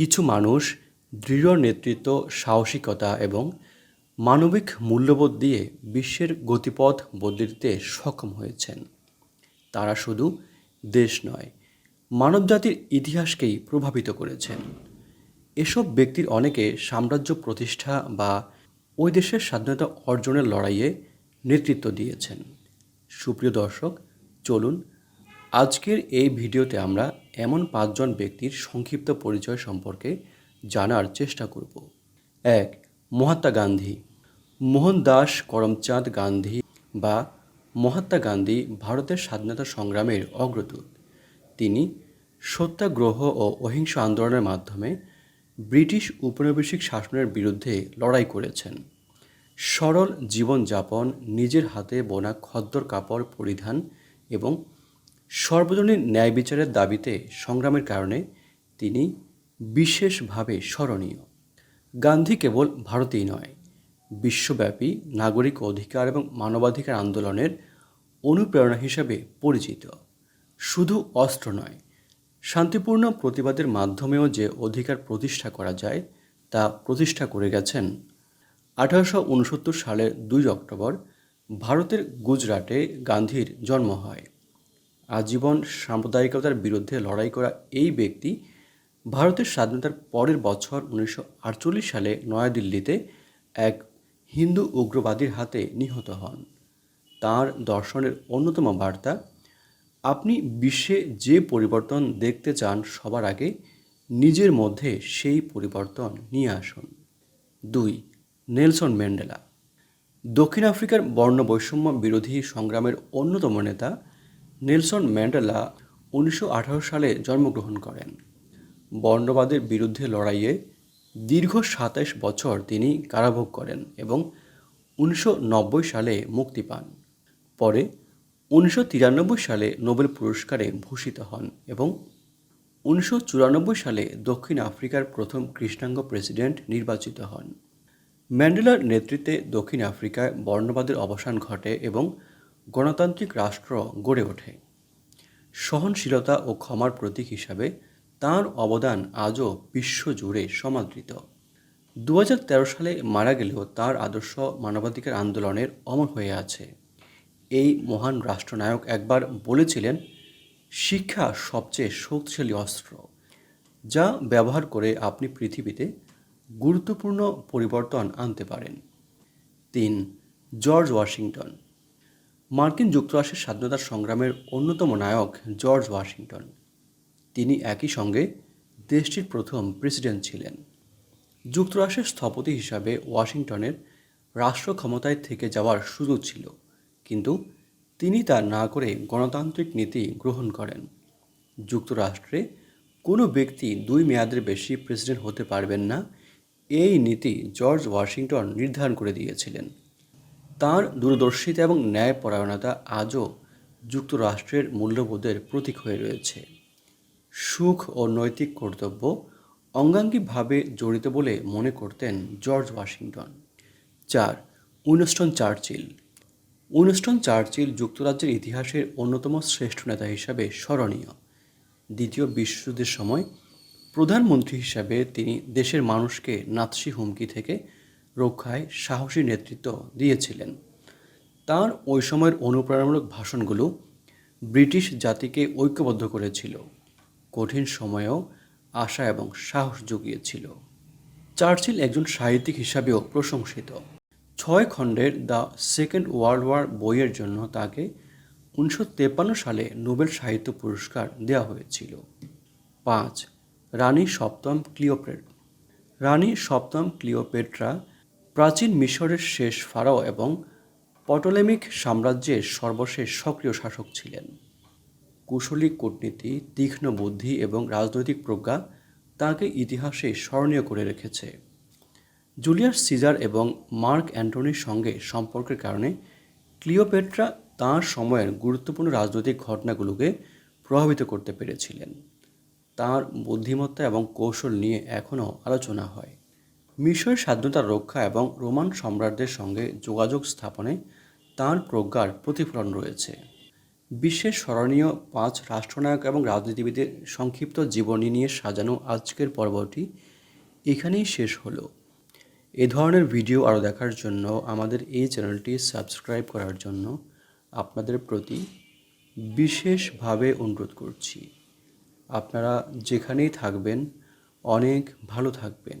কিছু মানুষ দৃঢ় নেতৃত্ব, সাহসিকতা এবং মানবিক মূল্যবোধ দিয়ে বিশ্বের গতিপথ বদলে দিতে সক্ষম হয়েছেন। তারা শুধু দেশ নয়, মানবজাতির ইতিহাসকেই প্রভাবিত করেছেন। এসব ব্যক্তির অনেকে সাম্রাজ্য প্রতিষ্ঠা বা ওই দেশের স্বাধীনতা অর্জনের লড়াইয়ে নেতৃত্ব দিয়েছেন। সুপ্রিয় দর্শক, চলুন আজকের এই ভিডিওতে আমরা এমন পাঁচজন ব্যক্তির সংক্ষিপ্ত পরিচয় সম্পর্কে জানার চেষ্টা করব। এক, মহাত্মা গান্ধী। মোহনদাস করমচাঁদ গান্ধী বা মহাত্মা গান্ধী ভারতের স্বাধীনতা সংগ্রামের অগ্রদূত। তিনি সত্যাগ্রহ ও অহিংস আন্দোলনের মাধ্যমে ব্রিটিশ উপনিবেশিক শাসনের বিরুদ্ধে লড়াই করেছেন। সরল জীবনযাপন, নিজের হাতে বোনা খদ্দর কাপড় পরিধান এবং সর্বজনীন ন্যায় বিচারের দাবিতে সংগ্রামের কারণে তিনি বিশেষভাবে স্মরণীয়। গান্ধী কেবল ভারতেই নয়, বিশ্বব্যাপী নাগরিক অধিকার এবং মানবাধিকার আন্দোলনের অনুপ্রেরণা হিসেবে পরিচিত। শুধু অস্ত্র নয়, শান্তিপূর্ণ প্রতিবাদের মাধ্যমেও যে অধিকার প্রতিষ্ঠা করা যায়, তা প্রতিষ্ঠা করে গেছেন আঠারোশো উনসত্তর সালের দুই অক্টোবর, ভারতের গুজরাটে গান্ধীর জন্ম হয়। আজীবন সাম্প্রদায়িকতার বিরুদ্ধে লড়াই করা এই ব্যক্তি ভারতের স্বাধীনতার পরের বছর উনিশশো আটচল্লিশ সালে নয়াদিল্লিতে এক হিন্দু উগ্রবাদীর হাতে নিহত হন। তার দর্শনের অন্যতম বার্তা, আপনি বিশ্বে যে পরিবর্তন দেখতে চান সবার আগে নিজের মধ্যে সেই পরিবর্তন নিয়ে আসুন। দুই, নেলসন ম্যান্ডেলা। দক্ষিণ আফ্রিকার বর্ণ বৈষম্য বিরোধী সংগ্রামের অন্যতম নেতা নেলসন ম্যান্ডেলা উনিশশো আঠারো সালে জন্মগ্রহণ করেন। বর্ণবাদের বিরুদ্ধে লড়াইয়ে দীর্ঘ সাতাইশ বছর তিনি কারাভোগ করেন এবং উনিশশো নব্বই সালে মুক্তি পান। পরে উনিশশো তিরানব্বই সালে নোবেল পুরস্কারে ভূষিত হন এবং উনিশশো চুরানব্বই সালে দক্ষিণ আফ্রিকার প্রথম কৃষ্ণাঙ্গ প্রেসিডেন্ট নির্বাচিত হন। ম্যান্ডেলার নেতৃত্বে দক্ষিণ আফ্রিকায় বর্ণবাদের অবসান ঘটে এবং গণতান্ত্রিক রাষ্ট্র গড়ে ওঠে। সহনশীলতা ও ক্ষমার প্রতীক হিসাবে তার অবদান আজও বিশ্বজুড়ে সমাদৃত। দুহাজার তেরো সালে মারা গেলেও তার আদর্শ মানবাধিকার আন্দোলনের অমর হয়ে আছে। এই মহান রাষ্ট্রনায়ক একবার বলেছিলেন, শিক্ষা সবচেয়ে শক্তিশালী অস্ত্র, যা ব্যবহার করে আপনি পৃথিবীতে গুরুত্বপূর্ণ পরিবর্তন আনতে পারেন। তিন, জর্জ ওয়াশিংটন। মার্কিন যুক্তরাষ্ট্রের স্বাধীনতা সংগ্রামের অন্যতম নায়ক জর্জ ওয়াশিংটন। তিনি একই সঙ্গে দেশটির প্রথম প্রেসিডেন্ট ছিলেন। যুক্তরাষ্ট্রের স্থপতি হিসাবে ওয়াশিংটনের রাষ্ট্র ক্ষমতায় থেকে যাওয়ার সুযোগ ছিল, কিন্তু তিনি তা না করে গণতান্ত্রিক নীতি গ্রহণ করেন। যুক্তরাষ্ট্রে কোনো ব্যক্তি দুই মেয়াদের বেশি প্রেসিডেন্ট হতে পারবেন না, এই নীতি জর্জ ওয়াশিংটন নির্ধারণ করে দিয়েছিলেন। তার দূরদর্শিতা এবং ন্যায়পরায়ণতা আজও যুক্তরাষ্ট্রের মূল্যবোধের প্রতীক হয়ে রয়েছে। সুখ ও নৈতিক কর্তব্য অঙ্গাঙ্গিভাবে জড়িত বলে মনে করতেন জর্জ ওয়াশিংটন। চার, উইনস্টন চার্চিল। উইনস্টন চার্চিল যুক্তরাজ্যের ইতিহাসের অন্যতম শ্রেষ্ঠ নেতা হিসাবে স্মরণীয়। দ্বিতীয় বিশ্বযুদ্ধের সময় প্রধানমন্ত্রী হিসাবে তিনি দেশের মানুষকে নাৎসি হুমকি থেকে রক্ষায় সাহসী নেতৃত্ব দিয়েছিলেন। তার ওই সময়ের অনুপ্রেরণামূলক ভাষণগুলো ব্রিটিশ জাতিকে ঐক্যবদ্ধ করেছিল। কঠিন সময়েও আশা এবং সাহস জুগিয়েছিল। চার্চিল একজন সাহিত্যিক হিসাবেও প্রশংসিত। ছয় খণ্ডের দ্য সেকেন্ড ওয়ার্ল্ড ওয়ার বইয়ের জন্য তাকে উনিশশো সালে নোবেল সাহিত্য পুরস্কার দেওয়া হয়েছিল। পাঁচ, রানী সপ্তম ক্লিওপেট রানী সপ্তম ক্লিওপেট্রা প্রাচীন মিশরের শেষ ফারাও এবং পটলেমিক সাম্রাজ্যের সর্বশেষ সক্রিয় শাসক ছিলেন। কুশলী কূটনীতি, তীক্ষ্ণ বুদ্ধি এবং রাজনৈতিক প্রজ্ঞা তাকে ইতিহাসে স্মরণীয় করে রেখেছে। জুলিয়াস সিজার এবং মার্ক অ্যান্টনির সঙ্গে সম্পর্কের কারণে ক্লিওপেট্রা তাঁর সময়ের গুরুত্বপূর্ণ রাজনৈতিক ঘটনাগুলোকে প্রভাবিত করতে পেরেছিলেন। তার বুদ্ধিমত্তা এবং কৌশল নিয়ে এখনও আলোচনা হয়। মিশরের স্বাধীনতা রক্ষা এবং রোমান সম্রাটদের সঙ্গে যোগাযোগ স্থাপনে তাঁর প্রজ্ঞার প্রতিফলন রয়েছে। বিশ্বের স্মরণীয় পাঁচ রাষ্ট্রনায়ক এবং রাজনীতিবিদের সংক্ষিপ্ত জীবনী নিয়ে সাজানো আজকের পর্বটি এখানেই শেষ হলো। এ ধরনের ভিডিও আরও দেখার জন্য আমাদের এই চ্যানেলটি সাবস্ক্রাইব করার জন্য আপনাদের প্রতি বিশেষভাবে অনুরোধ করছি। আপনারা যেখানেই থাকবেন, অনেক ভালো থাকবেন।